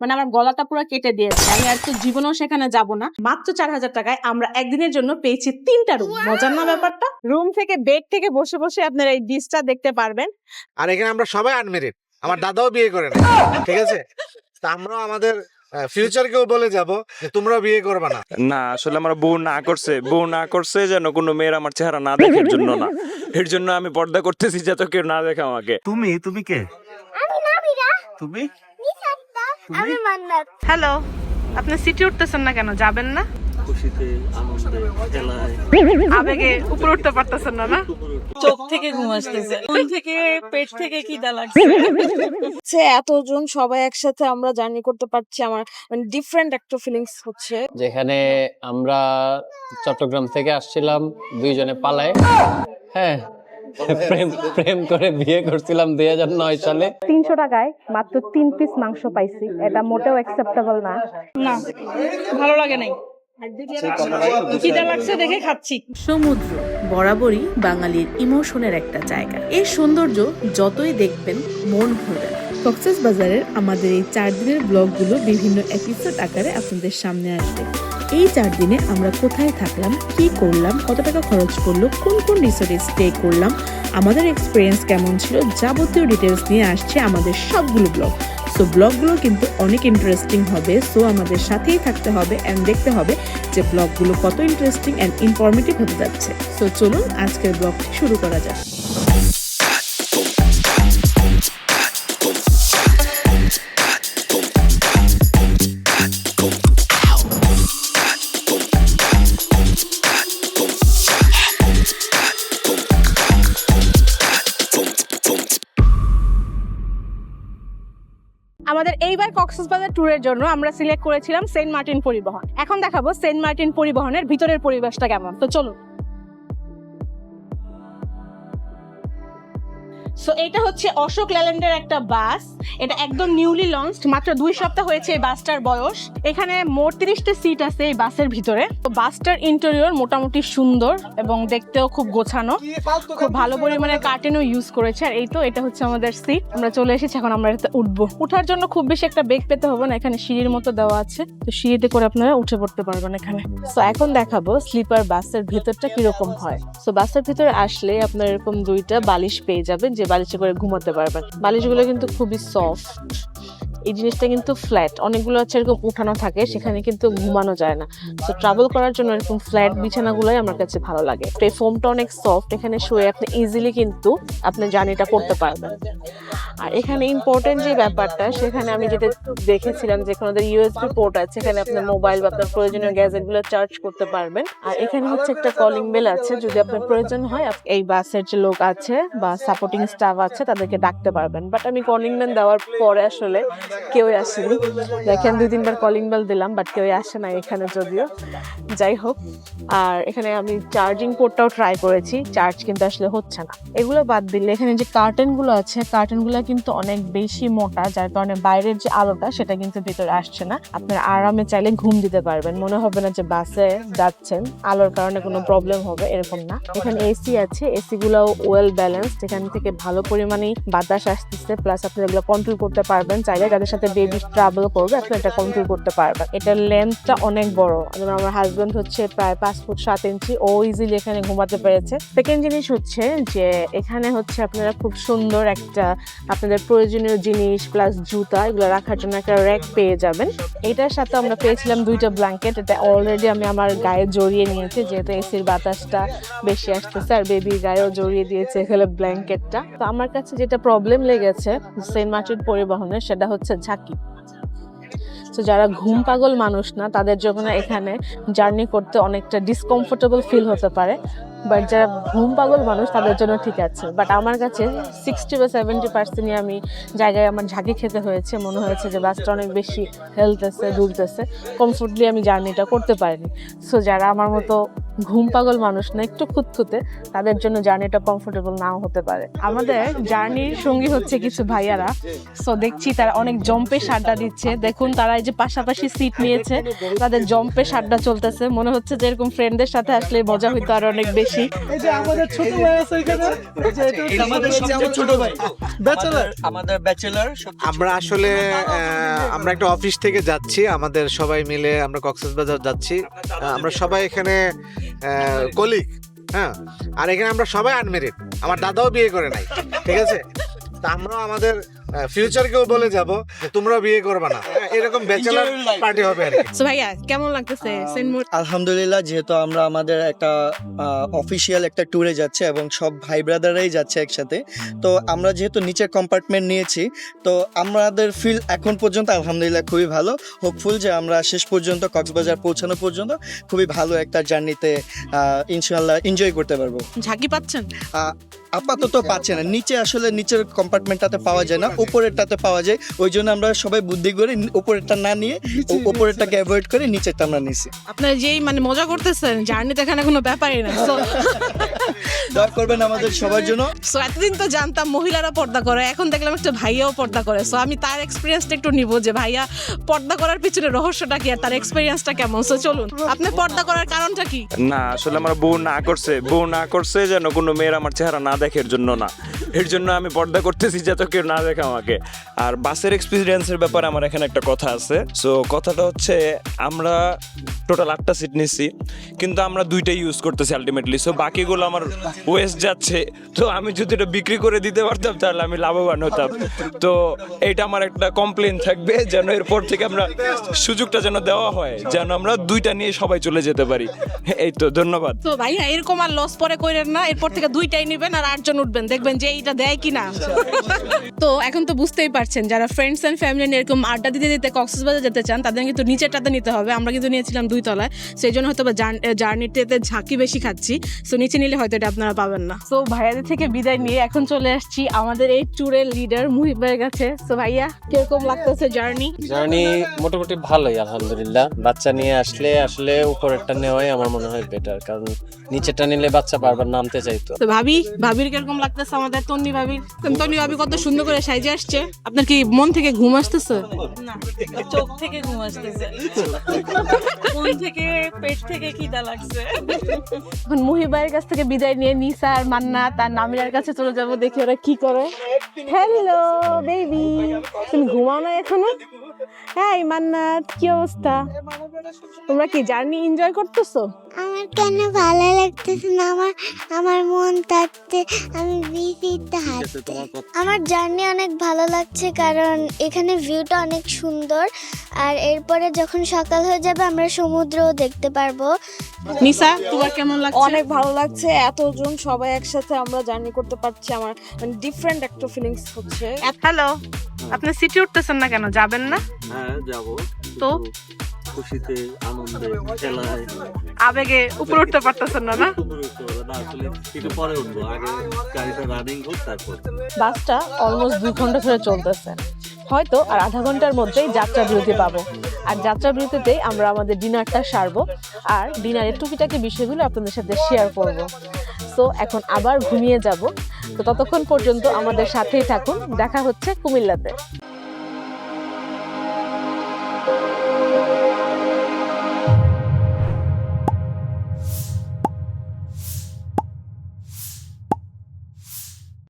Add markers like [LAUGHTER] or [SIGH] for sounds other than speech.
মানে আমার গলাটা পুরো কেটে দিয়েছে। আমি আর তো জীবনেও সেখানে যাব না। মাত্র চার হাজার টাকায় আমরা একদিনের জন্য পেয়েছি তিনটা রুম মজার না ব্যাপারটা? রুম থেকে বেড থেকে বসে বসে আপনারা এই ডিশটা দেখতে পারবেন। আর এখানে আমরা সবাই আনমেরিড আমার দাদাও বিয়ে করে না ঠিক আছে? তা আমরাও আমাদের ফিউচারকেও বলে যাব যে তোমরাও বিয়ে করবে না। না আসলে আমার বউ না করছে। বউ না করছে যেন কোনো মেয়ের আমার চেহারা না দেখে জন্য না। এর জন্য আমি পর্দা করতেছি যাতে কেউ না দেখে আমাকে। তুমি তুমি কে? আমি নাবিরা। তুমি? আমি মান্নাত। হ্যালো আপনি সিটি উঠতেছেন না কেন? যাবেন না? খুশিতে আনন্দে খেলায়। আবেগে উপরে উঠতে পারতেছেন না না? চোখ থেকে ঘুম আসতেছে। থেকে পেট থেকে খিদা লাগছে। হচ্ছে এতজন সবাই একসাথে আমরা জার্নি করতে পারছি আমার মানে ডিফারেন্ট একটা ফিলিংস হচ্ছে। যেখানে আমরা চট্টগ্রাম থেকে আসছিলাম দুইজনে পালায়। হ্যাঁ [LAUGHS] প্রেম প্রেম করে বিয়ে করছিলাম দুই হাজার নয় সালে। তিনশো টাকায় মাত্র তিন পিস মাংস পাইছি। এটা মোটেও অ্যাকসেপ্টেবল না। না ভালো লাগে নাই। খিদা লাগছে দেখে খাচ্ছি। সমুদ্র বরাবরই বাঙালির ইমোশনের একটা জায়গা। এই সৌন্দর্য যতই দেখবেন মন ভরবে না। কক্সেস বাজারের আমাদের এই চার দিনের ব্লগগুলো বিভিন্ন এপিসোড আকারে আপনাদের সামনে আসবে। এই চার দিনে আমরা কোথায় থাকলাম, কি করলাম, কত টাকা খরচ করল, কোন কোন রিসোর্টে স্টে করলাম, আমাদের এক্সপিরিয়েন্স কেমন ছিল, যাবতীয় ডিটেলস নিয়ে আসছে আমাদের সবগুলো ব্লগ সো ব্লগগুলো কিন্তু অনেক ইন্টারেস্টিং হবে। সো আমাদের সাথেই থাকতে হবে অ্যান্ড দেখতে হবে যে ব্লগগুলো কত ইন্টারেস্টিং অ্যান্ড ইনফরমেটিভ হতে যাচ্ছে। সো চলুন আজকের ব্লগটি শুরু করা যাক। আমাদের এইবার কক্সবাজার ট্যুরের জন্য আমরা সিলেক্ট করেছিলাম সেন্ট মার্টিন পরিবহন। এখন দেখাবো সেন্ট মার্টিন পরিবহনের ভিতরের পরিবেশটা কেমন। তো চলুন। সো এটা হচ্ছে অশোক ল্যাল্যান্ডের একটা বাস। এটা একদম নিউলি লঞ্চড মাত্র দুই সপ্তাহ হয়েছে এই বাসটার বয়স। এখানে মোট তিরিশটা সিট আছে এই বাসের ভিতরে। বাসটার ইন্টেরিয়র মোটামুটি সুন্দর এবং দেখতেও খুব গোছানো। খুব ভালো পরিমাণে কার্টেনও ইউজ করেছে। আর এই তো এটা হচ্ছে আমাদের সিট আমরা চলে এসেছি এখন আমরা এটাতে উঠবো। উঠার জন্য খুব বেশি একটা বেগ পেতে হবে না। এখানে সিঁড়ির মতো দেওয়া আছে। তো সিঁড়িতে করে আপনারা উঠে পড়তে পারবেন এখানে। তো এখন দেখাবো স্লিপার বাসের ভিতরটা কীরকম হয়। তো বাসের ভিতরে আসলে আপনার এরকম দুইটা বালিশ পেয়ে যাবেন যে বালিশে করে ঘুমাতে পারবেন। বালিশগুলো কিন্তু খুবই সফট এই জিনিসটা কিন্তু ফ্ল্যাট অনেকগুলো হচ্ছে এরকম উঠানো থাকে, সেখানে কিন্তু ঘুমানো যায় না। তো ট্রাভেল করার জন্য এরকম ফ্ল্যাট বিছানাগুলোই আমার কাছে ভালো লাগে। তো এই ফোমটা অনেক সফট এখানে শুয়ে আপনি ইজিলি কিন্তু আপনি জার্নিটা করতে পারবেন। আর এখানে ইম্পর্টেন্ট যে ব্যাপারটা, সেখানে আমি যেটা দেখেছিলাম যে ওদের ইউএসবি পোর্ট আছে এখানে আপনার মোবাইল বা আপনার প্রয়োজনীয় গ্যাজেটগুলো চার্জ করতে পারবেন। আর এখানে হচ্ছে একটা কলিং বেল আছে, যদি আপনার প্রয়োজন হয় এই বাসের যে লোক আছে বা সাপোর্টিং স্টাফ আছে, তাদেরকে ডাকতে পারবেন। বাট আমি কলিং বেল দেওয়ার পরে আসলে কেউই আসেনি। দেখেন দুই তিনবার কলিং বেল দিলাম বাট কেউই আসে না এখানে যদিও। যাই হোক, আর এখানে আমি চার্জিং পোর্টটাও ট্রাই করেছি চার্জ কিন্তু আসলে হচ্ছে না। এগুলো বাদ দিলে এখানে যে কার্টেনগুলো আছে কার্টেনগুলো কিন্তু অনেক বেশি মোটা, যার কারণে বাইরের যে আলোটা, সেটা কিন্তু ভিতরে আসছে না। আপনার আরামে চাইলে ঘুম দিতে পারবেন। মনে হবে না যে বাসে যাচ্ছেন, আলোর কারণে কোনো প্রবলেম হবে, এরকম না। এখানে এসি আছে এসি গুলো ওয়েল ব্যালেন্সড এখান থেকে ভালো পরিমাণে বাতাস আসতেছে প্লাস আপনি এগুলো কন্ট্রোল করতে পারবেন। চাইলে যাদের সাথে বেবি ট্রাভেল করবে, আপনি এটা কন্ট্রোল করতে পারবেন। এটার লেন্থটা অনেক বড়। যেমন আমার হাজবেন্ড হচ্ছে প্রায় পাঁচ ফুট সাত ইঞ্চি ও ইজিলি এখানে ঘুমাতে পেরেছে। সেকেন্ড জিনিস হচ্ছে যে, এখানে হচ্ছে আপনারা খুব সুন্দর একটা আপনাদের প্রয়োজনীয় জিনিস প্লাস জুতা, এগুলো রাখার জন্য একটা র্যাক পেয়ে যাবেন। এটার সাথে আমরা পেয়েছিলাম দুইটা ব্ল্যাঙ্কেট এটা অলরেডি আমি আমার গায়ে জড়িয়ে নিয়েছি, যেহেতু এসির বাতাসটা বেশি আসতেছে, আর বেবির গায়েও জড়িয়ে দিয়েছে এখানে ব্ল্যাঙ্কেটটা তো আমার কাছে যেটা প্রবলেম লেগেছে সেন্ট মার্টিন পরিবহনের, সেটা হচ্ছে ঝাঁকি তো যারা ঘুম পাগল মানুষ না, তাদের জন্য এখানে জার্নি করতে অনেকটা ডিসকমফোর্টেবল ফিল হতে পারে। বাট যারা ঘুম পাগল মানুষ, তাদের জন্য ঠিক আছে। বাট আমার কাছে সিক্সটি বা সেভেন্টি পার্সেন্টই আমি জায়গায় আমার ঝাঁকি খেতে হয়েছে। মনে হয়েছে যে বাসটা অনেক বেশি হেলতেছে, দুলতেছে। কমফোর্টলি আমি জার্নিটা করতে পারিনি। সো যারা আমার মতো ঘুম পাগল মানুষ না, একটু খুঁতখুঁতে, তাদের জন্য জার্নিটা কমফোর্টেবল নাও হতে পারে। আমাদের জার্নির সঙ্গী হচ্ছে কিছু ভাইয়ারা। সো দেখছি তারা অনেক জম্পে সাড্ডা দিচ্ছে। দেখুন তারা এই যে পাশাপাশি সিট নিয়েছে। তাদের জম্পে সাড্ডা চলতেছে। মনে হচ্ছে যে এরকম ফ্রেন্ডদের সাথে আসলে মজা হইতো আর অনেক বেশি। আমাদের ব্যাচেলার আমরা আসলে আমরা একটা অফিস থেকে যাচ্ছি। আমাদের সবাই মিলে আমরা কক্সবাজার যাচ্ছি। আমরা সবাই এখানে কলিগ হ্যাঁ? আর এখানে আমরা সবাই আনমেরিড আমার দাদাও বিয়ে করে নাই ঠিক আছে? তা আমরাও আমাদের ফিউচারকেও বলে যাব যে তোমরাও বিয়ে করবে না। হ্যাঁ, এরকম ব্যাচেলার পার্টি হবে আর সো ভাইয়া কেমন লাগতেছে? সেন্ট মোর আলহামদুলিল্লাহ যেহেতু আমরা আমাদের একটা অফিসিয়াল একটা ট্যুরে যাচ্ছে এবং সব ভাই ব্রাদাররাই যাচ্ছে একসাথে তো আমরা যেহেতু নিচের কম্পার্টমেন্ট নিয়েছি তো আমাদের ফিল এখন পর্যন্ত আলহামদুলিল্লাহ খুবই ভালো। হোপফুল যে আমরা শেষ পর্যন্ত কক্সবাজার পৌঁছানো পর্যন্ত খুবই ভালো একটা জার্নিতে ইনশাল্লাহ এনজয় করতে পারব। ঝাঁকি পাচ্ছেন? আহ, আপাতত পাচ্ছে না। নিচে আসলে নিচের কম্পার্টমেন্টটাতে পাওয়া যায় না উপরেরটাতে পাওয়া যায়। ওই জন্য আমরা সবাই বুদ্ধি করে উপরেরটা না নিয়ে উপরেরটাকে অ্যাভয়েড করে নিচেরটা আমরা নিছি। আপনারা যেই মানে মজা করতেছেন জার্নিতে এখানে কোনো ব্যাপারই না দয়া করবেন আমাদের সবার জন্য। সো এতদিন তো জানতাম মহিলারা পর্দা করে এখন দেখলাম একটা ভাইয়াও পর্দা করে। সো আমি তার এক্সপিরিয়েন্সটা একটু নিব যে ভাইয়া পর্দা করার পিছনে রহস্যটা কি আর তার এক্সপিরিয়েন্সটা কেমন? সো চলুন আপনি পর্দা করার কারণটা কি? না আসলে আমার বউ না করছে। বউ না করছে যেন কোনো মেয়ের আমার চেহারা না দেখে এর জন্য না। এর জন্য আমি পর্দা করতেছি যাতে কেউ না দেখে আমাকে। আর বাসের এক্সপিরিয়েন্সের ব্যাপারে আমার এখানে একটা কথা আছে। সো কথাটা হচ্ছে আমরা টোটাল আটটা সিট নিচ্ছি কিন্তু আমরা দুইটাই ইউজ করতেছি আলটিমেটলি সো বাকিগুলো আমার ওয়েস্ট যাচ্ছে। তো আমি যদি এটা বিক্রি করে দিতে পারতাম, তাহলে আমি লাভবান হতাম। তো এটা আমার একটা কমপ্লেন থাকবে, যেন এরপর থেকে আমরা সুযোগটা যেন দেওয়া হয়, যেন আমরা দুইটা নিয়ে সবাই চলে যেতে পারি। এই তো, ধন্যবাদ। তো ভাইয়া, এরকম আর লস পরে কইরেন না, এরপর থেকে দুইটাই নেবেন, আর আটজন উঠবেন দেখবেন যে এইটা দেয় কিনা। তো এখন তো বুঝতেই পারছেন যারা ফ্রেন্ডস এন্ড ফ্যামিলি নিয়ে এরকম আড্ডা দিতে দিতে কক্সবাজার যেতে চান তাদের কিন্তু নিচেরটাতে নিতে হবে। আমরা কিন্তু নিয়েছিলাম দুই তলায় সেই জন্য হয়তো জার্নিতে ঝাঁকি বেশি খাচ্ছি। সো নিচে নিলে হয়তো এটা আপনারা পাবেন না। সো ভাইয়াদের থেকে বিদায় নিয়ে এখন চলে আসছি আমাদের এই ট্যুরের লিডার মুহিব ভাইয়ের কাছে। সো ভাইয়া কীরকম লাগতেছে জার্নি জার্নি মোটামুটি ভালোই আলহামদুলিল্লাহ। বাচ্চা নিয়ে আসলে আসলে উপরেরটা নেওয়াই আমার মনে হয় বেটার কারণ নিচেরটা নিলে বাচ্চা বারবার নামতে চাইতো। তো ভাবি ভাবির কীরকম লাগতেছে আমাদের? তন্নি ভাবির? তন্নি ভাবি কত সুন্দর করে সাইজে আসছে। আপনার কি মন থেকে ঘুম আসতেছে? না চোখ থেকে ঘুম আসতেছে। মন থেকে পেট থেকে খিদা লাগছে। এখন মুহিবাইয়ের কাছ থেকে বিদায় নিয়ে নিসা আর মান্না তার নামিরার কাছে চলে যাব দেখি ওরা কি করে। হ্যালো বেবি তুমি ঘুমাও না এখনও? হ্যাঁ মান্নাত কি অবস্থা? তোমরা কি জার্নি এনজয় করতেছো? আমার কেন ভালো লাগতেছে না? আমার আমার মন তাতে আমি বিসিতে হাঁটতে আমার জার্নি অনেক ভালো লাগছে কারণ এখানে ভিউটা অনেক সুন্দর। আর এরপরে যখন সকাল হয়ে যাবে আমরা সমুদ্রও দেখতে পারব। নিসা তোমার কেমন লাগছে? অনেক ভালো লাগছে এতজন সবাই একসাথে আমরা জার্নি করতে পারছি আমার মানে ডিফারেন্ট একটা ফিলিংস হচ্ছে। হ্যালো আপনি সিটি উঠতেছেন না কেন? যাবেন না? হ্যাঁ যাব। তো? খুশিতে আনন্দে খেলায়। আবেগে উপরে উঠতে পারতেছেন না না? না আসলে একটু পরে উঠবো। আগে গাড়িটা রানিং হোক তারপর। বাসটা অলমোস্ট দুই ঘণ্টা ধরে চলতেছে। হয়তো আর আধা ঘণ্টার মধ্যেই যাত্রা বিরতি পাবো। আর যাত্রা বিরতিতেই আমরা আমাদের ডিনারটা সারবো। আর ডিনারের টুকিটাকি বিষয়গুলো আপনাদের সাথে শেয়ার করব। তো এখন আবার ঘুমিয়ে যাব। তো ততক্ষণ পর্যন্ত আমাদের সাথেই থাকুন। দেখা হচ্ছে কুমিল্লাতে।